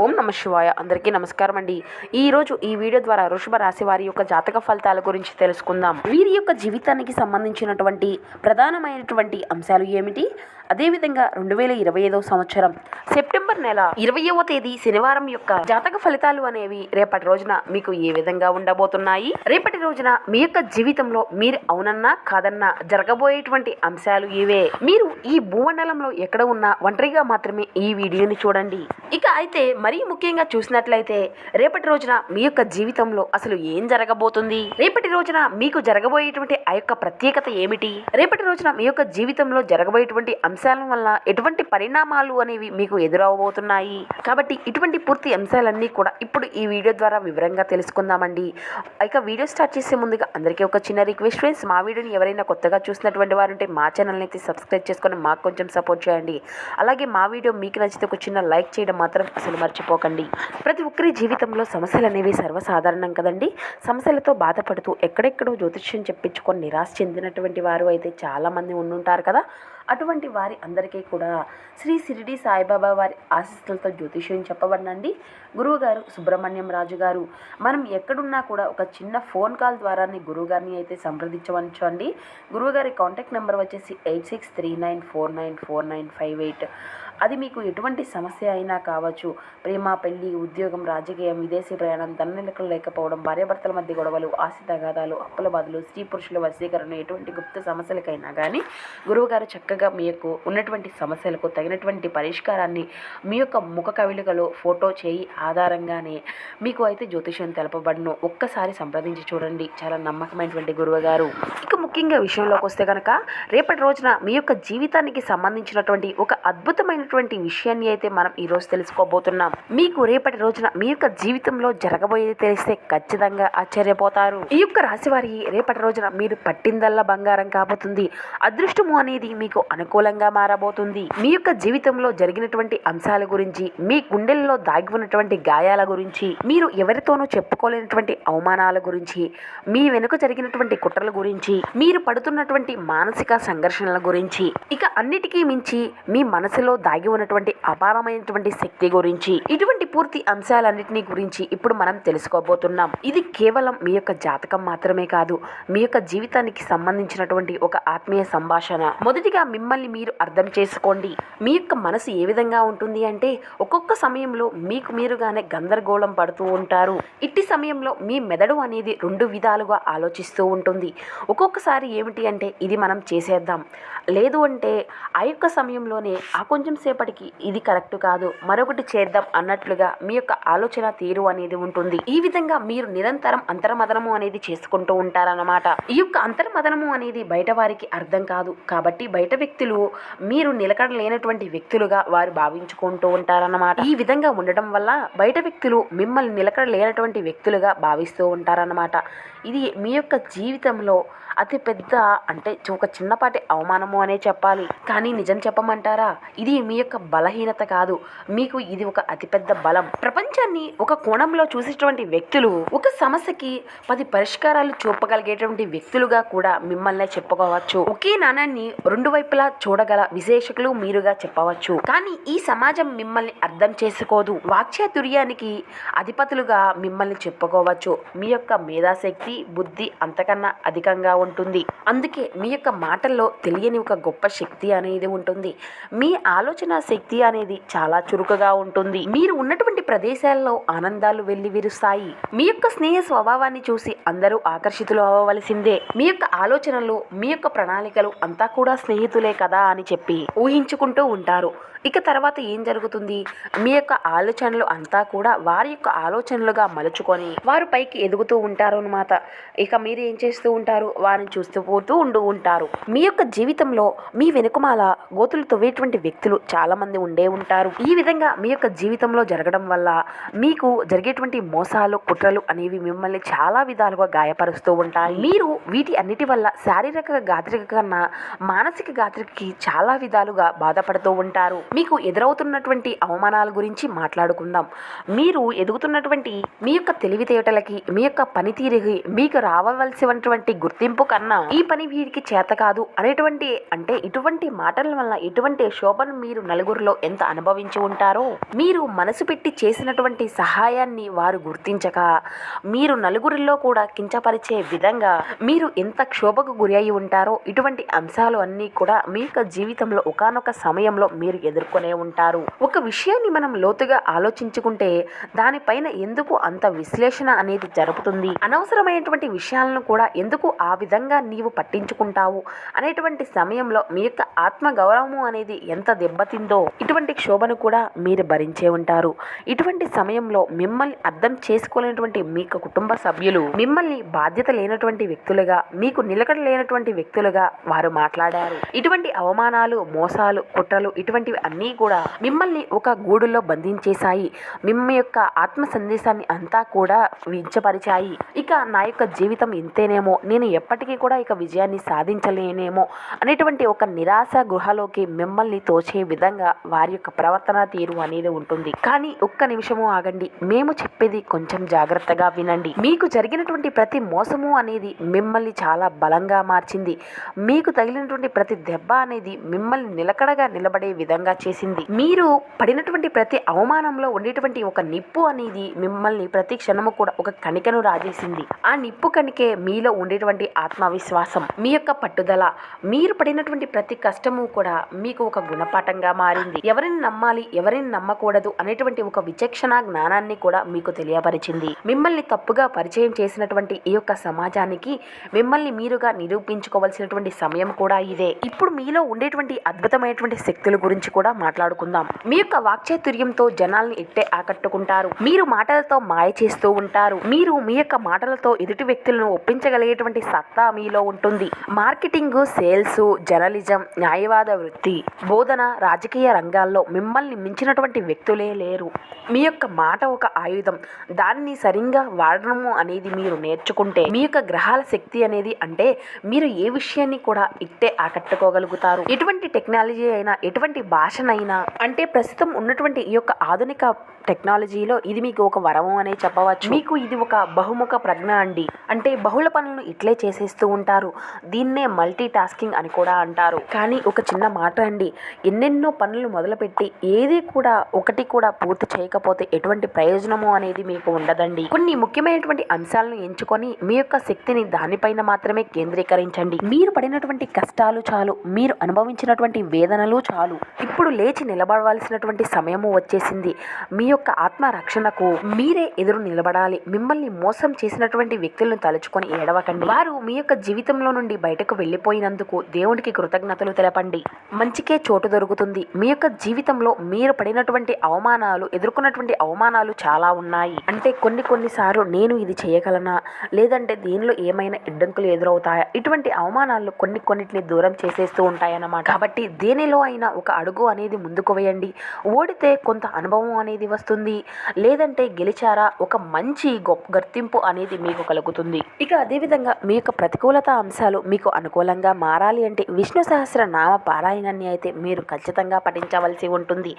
ఓం నమ శివాయ. అందరికీ నమస్కారం అండి. ఈరోజు ఈ వీడియో ద్వారా వృషభ రాశి వారి యొక్క జాతక ఫలితాల గురించి తెలుసుకుందాం. వీరి యొక్క జీవితానికి సంబంధించినటువంటి ప్రధానమైనటువంటి అంశాలు ఏమిటి? అదేవిధంగా రెండు వేల ఇరవై ఐదవ సంవత్సరం సెప్టెంబర్ నెల ఇరవయవ తేదీ శనివారం యొక్క జాతక ఫలితాలు అనేవి రేపటి రోజున మీకు ఏ విధంగా ఉండబోతున్నాయి? రేపటి రోజున మీ యొక్క జీవితంలో మీరు అవునన్నా కాదన్నా జరగబోయేటువంటి అంశాలు ఇవే. మీరు ఈ భూమండలంలో ఎక్కడ ఉన్నా ఒంటరిగా మాత్రమే ఈ వీడియోని చూడండి. ఇక అయితే మరీ ముఖ్యంగా చూసినట్లయితే రేపటి రోజున మీ యొక్క జీవితంలో అసలు ఏం జరగబోతుంది? రేపటి రోజున మీకు జరగబోయేటువంటి ఆ యొక్క ప్రత్యేకత ఏమిటి? రేపటి రోజున మీ యొక్క జీవితంలో జరగబోయేటువంటి అంశాల అంశాల వల్ల ఎటువంటి పరిణామాలు అనేవి మీకు ఎదురవబోతున్నాయి కాబట్టి ఇటువంటి పూర్తి అంశాలన్నీ కూడా ఇప్పుడు ఈ వీడియో ద్వారా వివరంగా తెలుసుకుందామండి. ఇక వీడియో స్టార్ట్ చేసే ముందుగా అందరికీ ఒక చిన్న రిక్వెస్ట్ ఫ్రెండ్స్ మా వీడియోని ఎవరైనా కొత్తగా చూసినటువంటి వారు ఉంటే మా ఛానల్ని అయితే సబ్స్క్రైబ్ చేసుకొని మాకు కొంచెం సపోర్ట్ చేయండి. అలాగే మా వీడియో మీకు నచ్చితే ఒక చిన్న లైక్ చేయడం మాత్రం అసలు మర్చిపోకండి. ప్రతి ఒక్కరి జీవితంలో సమస్యలు అనేవి సర్వసాధారణం కదండి. సమస్యలతో బాధపడుతూ ఎక్కడెక్కడో జ్యోతిష్యం చెప్పించుకొని నిరాశ చెందినటువంటి వారు అయితే చాలామంది ఉండుంటారు కదా. అటువంటి వారి అందరికీ కూడా శ్రీ షిరిడి సాయిబాబా వారి ఆశీస్సులతో జ్యోతిష్యం చెప్పబడినండి గురువుగారు సుబ్రహ్మణ్యం రాజు గారు మనం ఎక్కడున్నా కూడా ఒక చిన్న ఫోన్ కాల్ ద్వారానే గురువుగారిని అయితే సంప్రదించవచ్చు అండి గురువుగారి కాంటాక్ట్ నెంబర్ వచ్చేసి eight six three nine four nine four nine five eight. అది మీకు ఎటువంటి సమస్య అయినా కావచ్చు. ప్రేమ పెళ్ళి ఉద్యోగం రాజకీయం విదేశీ ప్రయాణం ధననిలకలు లేకపోవడం భార్యాభర్తల మధ్య గొడవలు ఆస్తి తగాదాలు అప్పుల బాధలు స్త్రీ పురుషుల వశీకరణ ఎటువంటి గుప్త సమస్యలకైనా కానీ గురువుగారు చక్కగా మీ యొక్క ఉన్నటువంటి సమస్యలకు తగినటువంటి పరిష్కారాన్ని మీ యొక్క ముఖ కవిలికలో ఫోటో చేయి ఆధారంగానే మీకు అయితే జ్యోతిష్యం తెలపబడను. ఒక్కసారి సంప్రదించి చూడండి. చాలా నమ్మకమైనటువంటి గురువుగారు. ఇక ముఖ్యంగా విషయంలోకి వస్తే కనుక రేపటి రోజున మీ యొక్క జీవితానికి సంబంధించినటువంటి ఒక అద్భుతమైనటువంటి విషయాన్ని అయితే మనం ఈరోజు తెలుసుకోబోతున్నాం. మీకు రేపటి రోజున మీ యొక్క జీవితంలో జరగబోయేది తెలిస్తే ఖచ్చితంగా ఆశ్చర్యపోతారు. ఈ యొక్క రాశి వారి రేపటి రోజున మీరు పట్టిందల్లా బంగారం కాబోతుంది. అదృష్టము అనేది మీకు అనుకూలంగా మారబోతుంది. మీ యొక్క జీవితంలో జరిగినటువంటి అంశాల గురించి మీ గుండెల్లో దాగి ఉన్నటువంటి గాయాల గురించి మీరు ఎవరితోనూ చెప్పుకోలేనటువంటి అవమానాల గురించి మీ వెనుక జరిగినటువంటి కుట్రల గురించి మీరు పడుతున్నటువంటి మానసిక సంఘర్షణల గురించి ఇక అన్నిటికీ మించి మీ మనసులో దాగి ఉన్నటువంటి అపారమైనటువంటి శక్తి గురించి ఇటువంటి పూర్తి అంశాలన్నిటినీ గురించి ఇప్పుడు మనం తెలుసుకోబోతున్నాం. ఇది కేవలం మీ యొక్క జాతకం మాత్రమే కాదు మీ యొక్క జీవితానికి సంబంధించినటువంటి ఒక ఆత్మీయ సంభాషణ. మొదటిగా మిమ్మల్ని మీరు అర్థం చేసుకోండి. మీ యొక్క మనసు ఏ విధంగా ఉంటుంది అంటే ఒక్కొక్క సమయంలో మీకు మీరుగానే గందరగోళం పడుతూ ఉంటారు. ఇట్టి సమయంలో మీ మెదడు అనేది రెండు విధాలుగా ఆలోచిస్తూ ఉంటుంది. ఒక్కొక్కసారి ఏమిటి అంటే ఇది మనం చేసేద్దాం. లేదు అంటే ఆ యొక్క సమయంలోనే ఆ కొంచెం సేపటికి ఇది కరెక్ట్ కాదు మరొకటి చేద్దాం అన్నట్లుగా మీ యొక్క ఆలోచన తీరు అనేది ఉంటుంది. ఈ విధంగా మీరు నిరంతరం అంతర్మదనము అనేది చేసుకుంటూ ఉంటారన్నమాట. ఈ యొక్క అంతర్మదనము అనేది బయట వారికి అర్థం కాదు. కాబట్టి బయట వ్యక్తులు మీరు నిలకడ లేనటువంటి వ్యక్తులుగా వారు భావించుకుంటూ ఉంటారన్నమాట. ఈ విధంగా ఉండటం వల్ల బయట వ్యక్తులు మిమ్మల్ని నిలకడ లేనటువంటి వ్యక్తులుగా భావిస్తూ ఉంటారన్నమాట. ఇది మీ యొక్క జీవితంలో అతి పెద్ద అంటే ఒక చిన్నపాటి అవమానము అనే చెప్పాలి. కానీ నిజం చెప్పమంటారా? ఇది మీ యొక్క బలహీనత కాదు. మీకు ఇది ఒక అతిపెద్ద బలం. ప్రపంచాన్ని ఒక కోణంలో చూసేటువంటి వ్యక్తులు ఒక సమస్యకి పది పరిష్కారాలు చూపగలిగేటువంటి వ్యక్తులుగా కూడా మిమ్మల్ని చెప్పుకోవచ్చు. ఒకే నాణాన్ని రెండు వైపులా చూడగల విశేషకులు మీరుగా చెప్పవచ్చు. కానీ ఈ సమాజం మిమ్మల్ని అర్థం చేసుకోదు. వాక్చాతుర్యానికి అధిపతులుగా మిమ్మల్ని చెప్పుకోవచ్చు. మీ యొక్క మేధాశక్తి బుద్ధి అంతకన్నా అధికంగా ఉంటుంది. అందుకే మీ యొక్క మాటల్లో తెలియని ఒక గొప్ప శక్తి అనేది ఉంటుంది. మీ ఆలోచన శక్తి అనేది చాలా చురుకుగా ఉంటుంది. మీరు ఉన్నటువంటి ప్రదేశాల్లో ఆనందాలు వెళ్ళి విరుస్తాయి. మీ యొక్క స్నేహ స్వభావాన్ని చూసి అందరూ ఆకర్షితులు అవ్వవలసిందే. మీ యొక్క ఆలోచనలు మీ యొక్క ప్రణాళికలు అంతా కూడా స్నేహితులే కదా అని చెప్పి ఊహించుకుంటూ ఉంటారు. ఇక తర్వాత ఏం జరుగుతుంది? మీ యొక్క ఆలోచనలు అంతా కూడా వారి యొక్క ఆలోచనలుగా మలుచుకొని వారు పైకి ఎదుగుతూ ఉంటారు అనమాట ఇక మీరు ఏం చేస్తూ ఉంటారు? వారిని చూస్తూ పోతూ ఉంటూ ఉంటారు. మీ యొక్క జీవితంలో మీ వెనుకమాల గోతులు తవ్వేటువంటి వ్యక్తులు చాలా మంది ఉండే ఉంటారు. ఈ విధంగా మీ యొక్క జీవితంలో జరగడం వల్ల మీకు జరిగేటువంటి మోసాలు కుట్రలు అనేవి మిమ్మల్ని చాలా విధాలుగా గాయపరుస్తూ ఉంటాయి. మీరు వీటి అన్నిటి వల్ల శారీరక గాత్రిక కన్నా మానసిక గాత్రికకి చాలా విధాలుగా బాధపడుతూ ఉంటారు. మీకు ఎదురవుతున్నటువంటి అవమానాల గురించి మాట్లాడుకుందాం. మీరు ఎదుగుతున్నటువంటి మీ యొక్క తెలివితేటలకి మీ యొక్క పనితీరుకి మీకు రావవలసినటువంటి గుర్తింపు కన్నా ఈ పని వీరికి చేత కాదు అనేటువంటి అంటే ఇటువంటి మాటల వల్ల ఎటువంటి శోభను మీరు నలుగురిలో ఎంత అనుభవించి ఉంటారో మీరు మనసు పెట్టి చేసినటువంటి సహాయాన్ని వారు గుర్తించక మీరు నలుగురిలో కూడా కించపరిచే విధంగా మీరు ఎంత క్షోభకు గురి అయి ఉంటారో ఇటువంటి అంశాలు అన్నీ కూడా మీ యొక్క జీవితంలో ఒకనొక సమయంలో మీరు ఎదురు ఎదుర్కొనే ఉంటారు. ఒక విషయాన్ని మనం లోతుగా ఆలోచించుకుంటే దానిపైన ఎందుకు అంత విశ్లేషణ అనేది జరుపుతుంది? అనవసరమైనటువంటి విషయాలను కూడా ఎందుకు ఆ విధంగా నీవు పట్టించుకుంటావు? అనేటువంటి సమయంలో మీ యొక్క ఆత్మ గౌరవము అనేది ఎంత దెబ్బతిందో ఇటువంటి క్షోభను కూడా మీరు భరించే ఉంటారు. ఇటువంటి సమయంలో మిమ్మల్ని అర్థం చేసుకోలేనటువంటి మీ కుటుంబ సభ్యులు మిమ్మల్ని బాధ్యత లేనటువంటి వ్యక్తులుగా మీకు నిలకడ లేనటువంటి వ్యక్తులుగా వారు మాట్లాడారు. ఇటువంటి అవమానాలు మోసాలు కుట్రలు ఇటువంటివి అన్నీ కూడా మిమ్మల్ని ఒక గూడులో బంధించేశాయి. మిమ్మ యొక్క ఆత్మ సందేశాన్ని అంతా కూడా వించపరిచాయి. ఇక నా యొక్క జీవితం ఇంతేనేమో. నేను ఎప్పటికీ కూడా ఇక విజయాన్ని సాధించలేనేమో అనేటువంటి ఒక నిరాశ గృహలోకి మిమ్మల్ని తోచే విధంగా వారి యొక్క ప్రవర్తన తీరు అనేది ఉంటుంది. కానీ ఒక్క నిమిషము ఆగండి. మేము చెప్పేది కొంచెం జాగ్రత్తగా వినండి. మీకు జరిగినటువంటి ప్రతి మోసము అనేది మిమ్మల్ని చాలా బలంగా మార్చింది. మీకు తగిలినటువంటి ప్రతి దెబ్బ అనేది మిమ్మల్ని నిలకడగా నిలబడే విధంగా చేసింది మీరు పడినటువంటి ప్రతి అవమానంలో ఉండేటువంటి ఒక నిప్పు అనేది మిమ్మల్ని ప్రతి క్షణము కూడా ఒక కణికను రాజేసింది. ఆ నిప్పు కణికే మీలో ఉండేటువంటి ఆత్మవిశ్వాసం మీ యొక్క పట్టుదల మీరు పడినటువంటి ప్రతి కష్టము కూడా మీకు ఒక గుణపాఠంగా మారింది. ఎవరిని నమ్మాలి ఎవరిని నమ్మకూడదు అనేటువంటి ఒక విచక్షణ జ్ఞానాన్ని కూడా మీకు తెలియపరిచింది. మిమ్మల్ని తప్పుగా పరిచయం చేసినటువంటి ఈ యొక్క సమాజానికి మిమ్మల్ని మీరుగా నిరూపించుకోవాల్సినటువంటి సమయం కూడా ఇదే. ఇప్పుడు మీలో ఉండేటువంటి అద్భుతమైనటువంటి శక్తుల గురించి కూడా కూడా మాట్లాడుకుందాం. మీ యొక్క వాక్చాతుర్యంతో జనాల్ని ఇట్టే ఆకట్టుకుంటారు? మీరు మాటలతో మాయ చేస్తూ ఉంటారు. మీరు మీ యొక్క మాటలతో ఎదుటి వ్యక్తులను ఒప్పించగలిగేటువంటి సత్తా మీలో ఉంటుంది. మార్కెటింగ్ సేల్స్ జర్నలిజం న్యాయవాద వృత్తి బోధన రాజకీయ రంగాల్లో మిమ్మల్ని మించినటువంటి వ్యక్తులే లేరు. మీ యొక్క మాట ఒక ఆయుధం. దాన్ని సరిగ్గా వాడడము అనేది మీరు నేర్చుకుంటే మీ యొక్క గ్రహాల శక్తి అనేది అంటే మీరు ఏ విషయాన్ని కూడా ఇట్టే ఆకట్టుకోగలుగుతారు. ఎటువంటి టెక్నాలజీ అయినా ఎటువంటి భాష భాషనైనా అంటే ప్రస్తుతం ఉన్నటువంటి ఈ యొక్క ఆధునిక టెక్నాలజీలో ఇది మీకు ఒక వరము అనే చెప్పవచ్చు. మీకు ఇది ఒక బహుముఖ ప్రజ్ఞ అండి. అంటే బహుళ పనులను ఇట్లే చేసేస్తూ ఉంటారు. దీన్నే మల్టీ టాస్కింగ్ అని కూడా అంటారు. కానీ ఒక చిన్న మాట అండి. ఎన్నెన్నో పనులు మొదలుపెట్టి ఏది కూడా ఒకటి కూడా పూర్తి చేయకపోతే ఎటువంటి ప్రయోజనము అనేది మీకు ఉండదండి. కొన్ని ముఖ్యమైనటువంటి అంశాలను ఎంచుకొని మీ యొక్క శక్తిని దానిపైన మాత్రమే కేంద్రీకరించండి. మీరు పడినటువంటి కష్టాలు చాలు మీరు అనుభవించినటువంటి వేదనలు చాలు. ఇప్పుడు ఇప్పుడు లేచి నిలబడవలసినటువంటి సమయము వచ్చేసింది. మీ యొక్క ఆత్మ రక్షణకు మీరే ఎదురు నిలబడాలి. మిమ్మల్ని మోసం చేసినటువంటి వ్యక్తులను తలుచుకొని ఏడవకండి. వారు మీ యొక్క జీవితంలో నుండి బయటకు వెళ్ళిపోయినందుకు దేవునికి కృతజ్ఞతలు తెలపండి. మంచికే చోటు దొరుకుతుంది. మీ యొక్క జీవితంలో మీరు పడినటువంటి అవమానాలు ఎదుర్కొన్నటువంటి అవమానాలు చాలా ఉన్నాయి. అంటే కొన్ని కొన్నిసార్లు నేను ఇది చేయగలనా? లేదంటే దీనిలో ఏమైనా ఇడ్డంకులు ఎదురవుతాయా? ఇటువంటి అవమానాలు కొన్ని కొన్నిటిని దూరం చేసేస్తూ ఉంటాయన్నమాట. కాబట్టి దేనిలో అయినా ఒక అడుగు అనేది ముందుకు వేయండి. ఓడితే కొంత అనుభవం అనేది వస్తుంది. లేదంటే గెలిచారా? ఒక మంచి గొప్ప గుర్తింపు అనేది మీకు కలుగుతుంది. ఇక అదేవిధంగా మీ యొక్క ప్రతికూలత అంశాలు మీకు అనుకూలంగా మారాలి అంటే విష్ణు సహస్ర నామ పారాయణాన్ని అయితే మీరు ఖచ్చితంగా పఠించవలసి ఉంటుంది.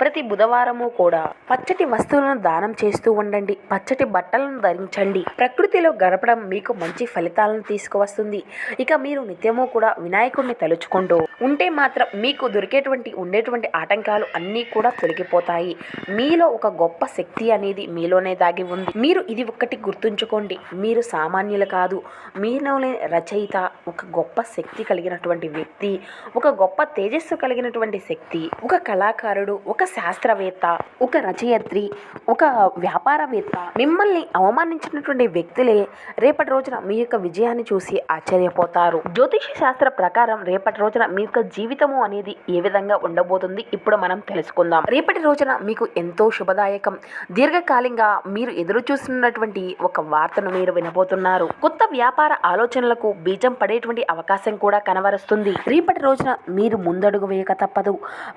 ప్రతి బుధవారము కూడా పచ్చటి వస్తువులను దానం చేస్తూ ఉండండి. పచ్చటి బట్టలను ధరించండి. ప్రకృతిలో గడపడం మీకు మంచి ఫలితాలను తీసుకువస్తుంది. ఇక మీరు నిత్యము కూడా వినాయకుడిని తలుచుకుంటూ ఉంటే మాత్రం మీకు దొరికేటువంటి ఉండే ఉండేటువంటి ఆటంకాలు అన్నీ కూడా తొలగిపోతాయి. మీలో ఒక గొప్ప శక్తి అనేది మీలోనే దాగి ఉంది. మీరు ఇది ఒక్కటి గుర్తుంచుకోండి. మీరు సామాన్యులు కాదు. మీలోనే రచయిత ఒక గొప్ప శక్తి కలిగినటువంటి వ్యక్తి ఒక గొప్ప తేజస్సు కలిగినటువంటి శక్తి ఒక కళాకారుడు ఒక శాస్త్రవేత్త ఒక రచయిత్రి ఒక వ్యాపారవేత్త. మిమ్మల్ని అవమానించినటువంటి వ్యక్తులే రేపటి రోజున మీ యొక్క విజయాన్ని చూసి ఆశ్చర్యపోతారు. జ్యోతిష శాస్త్ర ప్రకారం రేపటి రోజున మీ యొక్క జీవితము అనేది ఏ విధంగా ఉండబోతుంది ఇప్పుడు మనం తెలుసుకుందాం. రేపటి రోజున మీకు ఎంతో శుభదాయకం. దీర్ఘకాలంగా మీరు ఎదురు చూస్తున్నటువంటి ఒక వార్తను మీరు వినబోతున్నారు. కొత్త వ్యాపార ఆలోచనలకు బీజం పడేటువంటి అవకాశం కూడా కనబరుస్తుంది రేపటి రోజున మీరు ముందడుగు వేయక తప్పదు.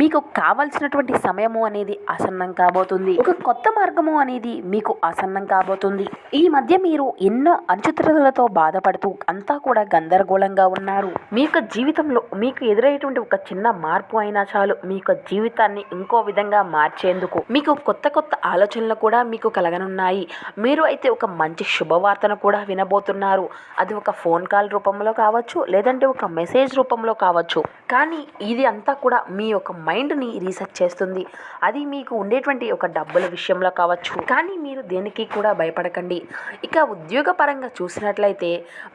మీకు కావలసినటువంటి సమయము అనేది ఆసన్నం కాబోతుంది. ఒక కొత్త మార్గము అనేది మీకు ఆసన్నం కాబోతుంది. ఈ మధ్య మీరు ఎన్నో అనుచితలతో బాధపడుతూ అంతా కూడా గందరగోళంగా ఉన్నారు. మీ యొక్క జీవితంలో మీకు ఎదురయ్యేటువంటి ఒక చిన్న మార్పు అయినా చాలు. ఆలోచనలు మీ యొక్క జీవితాన్ని ఇంకో విధంగా మార్చేందుకు. మీకు కొత్త కొత్త ఆలోచనలు కూడా మీకు కలగనున్నాయి. మీరు అయితే ఒక మంచి శుభవార్తను కూడా వినబోతున్నారు. అది ఒక ఫోన్ కాల్ రూపంలో కావచ్చు లేదంటే ఒక మెసేజ్ రూపంలో కావచ్చు. కానీ ఇది అంతా కూడా మీ యొక్క మైండ్ని రీసెర్చ్ చేస్తుంది. అది మీకు ఉండేటువంటి ఒక డబ్బుల విషయంలో కావచ్చు. కానీ మీరు దేనికి కూడా భయపడకండి. ఇక ఉద్యోగపరంగా చూసినట్లయితే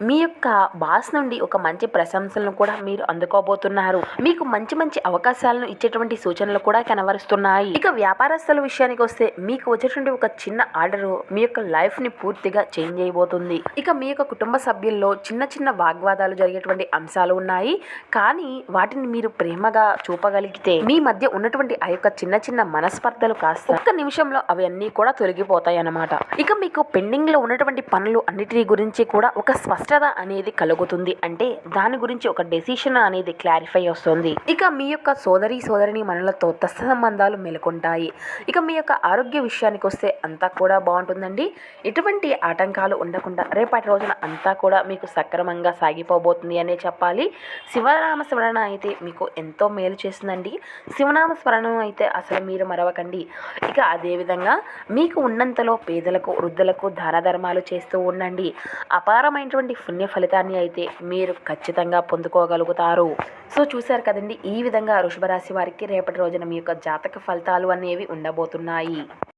మీ యొక్క బాస్ నుండి ఒక మంచి ప్రశంసలను కూడా మీరు అందుకోబోతున్నారు. మీకు మంచి మంచి అవకాశాలను ఇచ్చేటువంటి సూచనలు కూడా కనబరుస్తున్నాయి. ఇక వ్యాపారస్తుల విషయానికి వస్తే మీకు వచ్చేటువంటి ఒక చిన్న ఆర్డర్ మీ యొక్క లైఫ్ని పూర్తిగా చేంజ్ అయిపోతుంది. ఇక మీ యొక్క కుటుంబ సభ్యుల్లో చిన్న చిన్న వాగ్వాదాలు జరిగేటువంటి అంశాలు ఉన్నాయి. కానీ వాటిని మీరు ప్రేమగా చూపగలిగితే మీ మధ్య ఉన్నటువంటి ఆ యొక్క చిన్న చిన్న మనస్పర్ధలు కాస్త ఒక్క నిమిషంలో అవన్నీ కూడా తొలగిపోతాయి అన్నమాట. ఇక మీకు పెండింగ్లో ఉన్నటువంటి పనులు అన్నిటి గురించి కూడా ఒక స్పష్టత అనేది కలుగుతుంది. అంటే దాని గురించి ఒక డెసిషన్ అనేది క్లారిఫై వస్తుంది. ఇక మీ యొక్క సోదరి సోదరిని మనలతో సంబంధాలు మేలుకుంటాయి. ఇక మీ యొక్క ఆరోగ్య విషయానికి వస్తే అంతా కూడా బాగుంటుందండి. ఎటువంటి ఆటంకాలు ఉండకుండా రేపటి రోజున అంతా కూడా మీకు సక్రమంగా సాగిపోబోతుంది అనే చెప్పాలి. శివనామ స్మరణ అయితే మీకు ఎంతో మేలు చేస్తుందండి. శివనామ స్మరణ అయితే అసలు మీరు మరవకండి. ఇక అదేవిధంగా మీకు ఉన్నంతలో పేదలకు వృద్ధులకు దాన ధర్మాలు చేస్తూ ఉండండి. అపారమైనటువంటి పుణ్య ఫలితాన్ని అయితే మీరు ఖచ్చితంగా పొందుకోగలుగుతారు. సో చూశారు కదండి ఈ విధంగా వృషభ రాశి వారికి రేపటి రోజున మీ యొక్క జాతక ఫలితాలు అనేవి ఉండబోతున్నాయి.